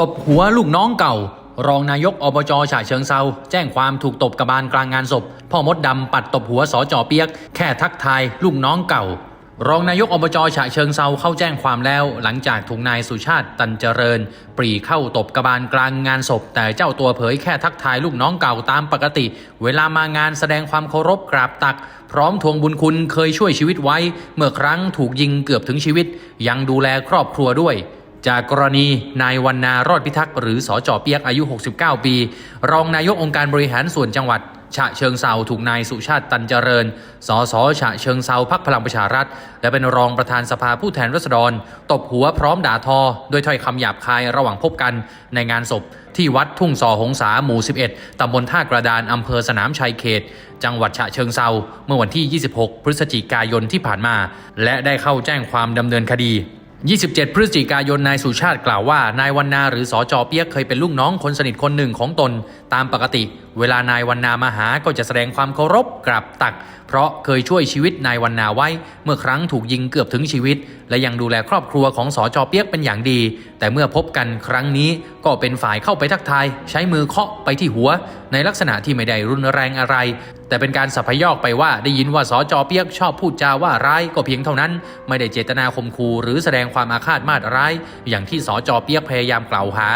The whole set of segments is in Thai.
ตบหัวลูกน้องเก่า รองนายกอบจฉะเชิงเซาแจ้งความถูกตบกระบาลกลางงานศพ พ่อมดดำปัดตบหัวสอจอเปียก แค่ทักทายลูกน้องเก่า รองนายกอบจฉะเชิงเซาเข้าแจ้งความแล้ว หลังจากถูกนายสุชาติตันเจริญ ปรีเข้าตบกระบาลกลางงานศพ แต่เจ้าตัวเผยแค่ทักทายลูกน้องเก่าตามปกติ เวลามางานแสดงความเคารพกราบตัก พร้อมทวงบุญคุณเคยช่วยชีวิตไว้ เมื่อครั้งถูกยิงเกือบถึงชีวิต ยังดูแลครอบครัวด้วย จากกรณีนายวันนารอดพิทักษ์หรือสอจอเปียกอายุ 69 ปี รองนายกองค์การบริหารส่วนจังหวัด ฉะเชิงเซาถูกนายสุชาติตันเจริญ สสฉะเชิงเซาพักพลังประชารัฐ และเป็นรองประธานสภาผู้แทนราษฎร ตบหัวพร้อมด่าทอ โดยถ้อยคำหยาบคายระหว่างพบกันในงานศพ ที่วัดทุ่งสอหงสาหมู่ 11 ตำบลท่ากระดานอำเภอสนามชัยเขต จังหวัดฉะเชิงเซาเมื่อวันที่ 26 พฤศจิกายนที่ผ่านมา และได้เข้าแจ้งความดำเนินคดี 27 พฤศจิกายนนายสุชาติกล่าวว่า นายวันนาหรือสอจอเปียกเคยเป็นลูกน้องคนสนิทคนหนึ่งของตนตามปกติ เวลานายวันนามาหาก็จะแสดงความเคารพกราบตัก เพราะเคยช่วยชีวิตนายวันนาไว้ เมื่อครั้งถูกยิงเกือบถึงชีวิต และยังดูแลครอบครัวของสอจอเปียกเป็นอย่างดี แต่เมื่อพบกันครั้งนี้ก็เป็นฝ่ายเข้าไปทักทาย ใช้มือเคาะไปที่หัว ในลักษณะที่ไม่ได้รุนแรงอะไร แต่เป็นการสัพยอกไปว่าได้ยินว่าสอจอเปียกชอบพูดจาว่าร้ายก็เพียงเท่านั้น ไม่ได้เจตนาข่มขู่หรือแสดงความอาฆาตมาตร้าย อย่างที่สอจอเปียกพยายามกล่าวหา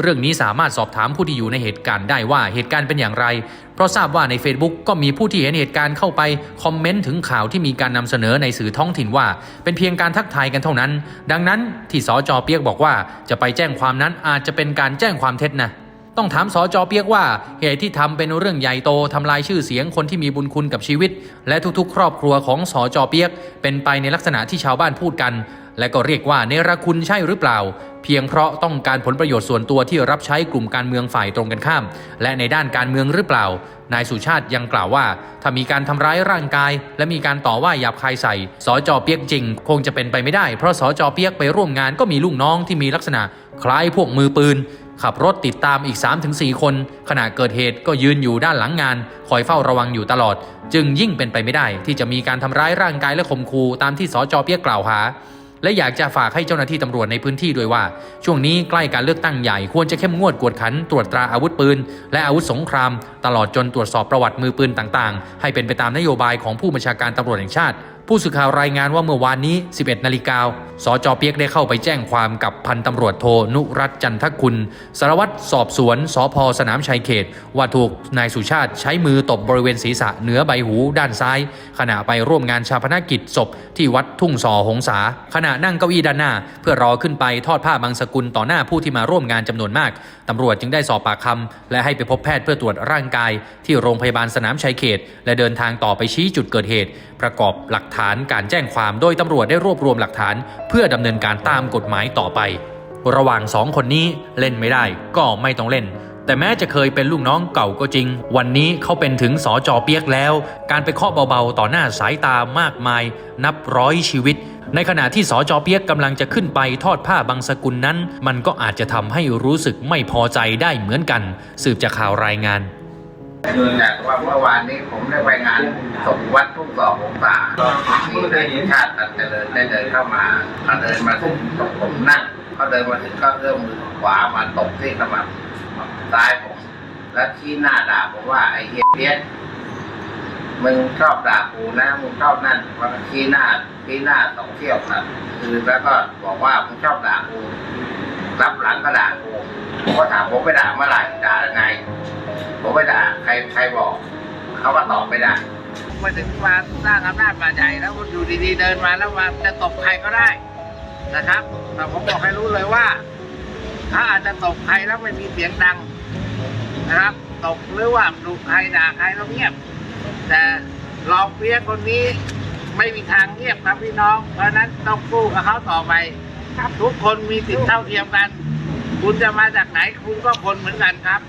เรื่องนี้สามารถสอบถามผู้ที่อยู่ในเหตุการณ์ได้ว่าเหตุการณ์เป็นอย่างไร เพราะทราบว่าใน Facebook ก็มีผู้ที่เห็นเหตุการณ์เข้าไปคอมเมนต์ถึงข่าวที่มีการนำเสนอในสื่อท้องถิ่นว่า เป็นเพียงการทักทายกันเท่านั้น ดังนั้นที่สจเปียกบอกว่าจะไปแจ้งความนั้นอาจจะเป็นการแจ้งความเท็จนะต้องถามสอจอเปียกว่าเหตุที่ทำเป็นเรื่องใหญ่โตทำลายชื่อเสียงคนที่มีบุญคุณกับชีวิต และทุกๆ ครอบครัวของสอจอเปียก เป็นไปในลักษณะที่ชาวบ้านพูดกัน และก็เรียกว่าเนรคุณใช่หรือเปล่า เพียงเพราะต้องการผลประโยชน์ส่วนตัวที่รับใช้กลุ่มการเมืองฝ่ายตรงกันข้าม และในด้านการเมืองหรือเปล่า นายสุชาติยังกล่าวว่า ถ้ามีการทำร้ายร่างกาย และมีการต่อว่าหยาบคายใส่สอจอเปียกจริง คงจะเป็นไปไม่ได้ เพราะสอจอเปียกไปร่วมงานก็มีลูกน้องที่มีลักษณะ คล้ายพวกมือปืนขับรถติดตามอีก 3-4 คน ขณะเกิดเหตุก็ยืนอยู่ด้านหลังงาน คอยเฝ้าระวังอยู่ตลอด จึงยิ่งเป็นไปไม่ได้ ที่จะมีการทำร้ายร่างกายและข่มขู่ตามที่สจเปียกกล่าวหา และอยากจะฝากให้เจ้าหน้าที่ตำรวจในพื้นที่ด้วยว่า ช่วงนี้ใกล้การเลือกตั้งใหญ่ควรจะเข้มงวดกวดขันตรวจตราอาวุธปืน และอาวุธสงคราม ตลอดจนตรวจสอบประวัติมือปืนต่างๆ ให้เป็นไปตามนโยบายของผู้บัญชาการตำรวจแห่งชาติ ผู้สื่อข่าวรายงานว่าเมื่อวานนี้ 11 นาฬิกา สจเปียกได้เข้าไปแจ้งความกับพันตำรวจโทนุรัตน์จันทคุณ สารวัตรสอบสวนสพสนามชัยเขต ว่าถูกนายสุชาติใช้มือตบบริเวณศีรษะเหนือใบหูด้านซ้าย ขณะไปร่วมงานชาพนกิจศพที่วัดทุ่งสอหงสาขณะนั่งเก้าอี้ด้านหน้า เพื่อรอขึ้นไปทอดผ้าบางสกุลต่อหน้าผู้ที่มาร่วมงานจำนวนมากตำรวจจึงได้สอบปากคำและให้ไปพบแพทย์เพื่อตรวจร่างกาย ที่โรงพยาบาลสนามชัยเขต และเดินทางต่อไปชี้จุดเกิดเหตุ ประกอบหลักฐานการแจ้งความโดยตำรวจได้รวบรวมหลักฐาน เพื่อดำเนินการตามกฎหมายต่อไป ระหว่างสองคนนี้เล่นไม่ได้ก็ไม่ต้องเล่น แต่แม้จะเคยเป็นลูกน้องเก่าก็จริง วันนี้เขาเป็นถึงสอจอเปียกแล้ว การไปเคาะเบาๆ ต่อหน้าสายตามากมาย นับร้อยชีวิต ในขณะที่สอจอเปียกกำลังจะขึ้นไปทอดผ้าบางสกุลนั้น มันก็อาจจะทำให้รู้สึกไม่พอใจได้เหมือนกัน สืบจากข่าวรายงาน เนื่องจากว่าเมื่อวานนี้ผมได้ไปงานศพวัดทุ่งสององศามีนายชาติตัดเจริญได้เดินเข้ามาเขาเดินมาถึงตรงผมนั่งเขาเดินมาถึงก็เอื้อมมือขวามาตบที่ขมับซ้ายผม แล้วชี้หน้าด่าผมว่าไอ้เฮียเพี้ยนมึงชอบด่ากูนะมึงชอบนั่นมันก็ชี้หน้าชี้หน้าสองเที่ยวครับคือแล้วก็บอกว่ามึงชอบด่ากูรับหลังก็ด่ากูผมก็ถามผมไปด่าเมื่อไหร่ด่าไง ผมไปด่าใครใครบอกเขาก็ตอบไม่ได้มาถึงมาสร้างอำนาจมาใหญ่แล้วอยู่ดีๆเดินมาแล้วมาจะตบใครก็ได้นะครับ แต่ผมบอกให้รู้เลยว่า ถ้าอาจจะตบใครแล้วไม่มีเสียงดังนะครับ ตบหรือว่าดุใครด่าใครแล้วเงียบ แต่รองเปียกคนนี้ไม่มีทางเงียบครับพี่น้อง เพราะฉะนั้นต้องสู้กับเขาต่อไปทุกคนมีสิทธิเท่าเทียมกัน คุณจะมาจากไหนคุณก็คนเหมือนกันครับ